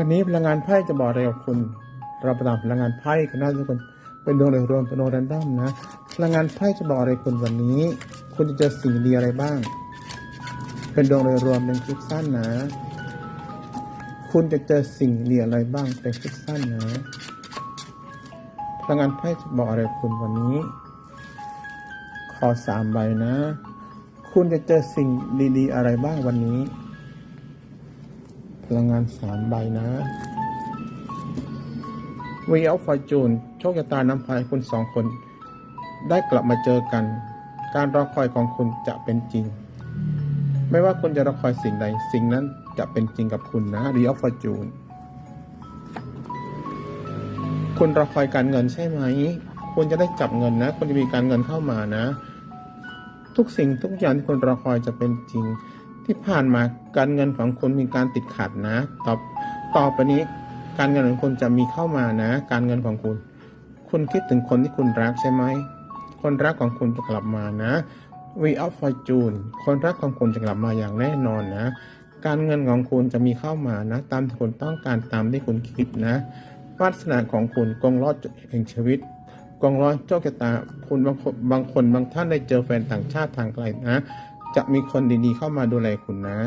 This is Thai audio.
วันนี้พลังงานไพ่จะบอกอะไรกับคุณ เราประดับพลังงานไพ่กันนะทุกคนเป็นดวงโดยรวมเป็นโนแรนดอมนะ พลังงานไพ่จะบอกอะไรคุณวันนี้ คุณจะเจอสิ่งดีอะไรบ้าง เป็นดวงโดยรวมเป็นคลิปสั้นนะ คุณจะเจอสิ่งดีอะไรบ้างเป็นคลิปสั้นนะ พลังงานไพ่จะบอกอะไรคุณวันนี้ ขอสามใบนะ คุณจะเจอสิ่งดีๆ อะไรบ้างวันนี้ พลังงานสามใบนะ w e of Fortune โชคชะตานำพาให้คุณสองคน ได้กลับมาเจอกัน การรอคอยของคุณจะเป็นจริง ไม่ว่าคุณจะรอคอยสิ่งใด สิ่งนั้นจะเป็นจริงกับคุณนะ w e of Fortune คุณรอคอยการเงินใช่ไหม คุณจะได้จับเงินนะ คุณจะมีการเงินเข้ามานะ ทุกสิ่งทุกอย่างที่คุณรอคอยจะเป็นจริง ที่ผ่านมาการเงินของคุณมีการติดขัดนะ ต่อต่อไปนี้ การเงินของคุณจะมีเข้ามานะ การเงินของคุณ คุณคิดถึงคนที่คุณรักใช่ไหมคนรักของคุณจะกลับมานะ We of Fortune คนรักของคุณจะกลับมาอย่างแน่นอนนะ การเงินของคุณจะมีเข้ามานะ ตามที่คุณต้องการตามที่คุณคิดนะวาสนาของคุณกองล้อแห่งชีวิตกองร้อยโชคชะตาคุณบางคนบางคนบางท่านได้เจอแฟนต่างชาติทางไกลนะ จะมีคนดีๆเข้ามาดูแลคุณนะ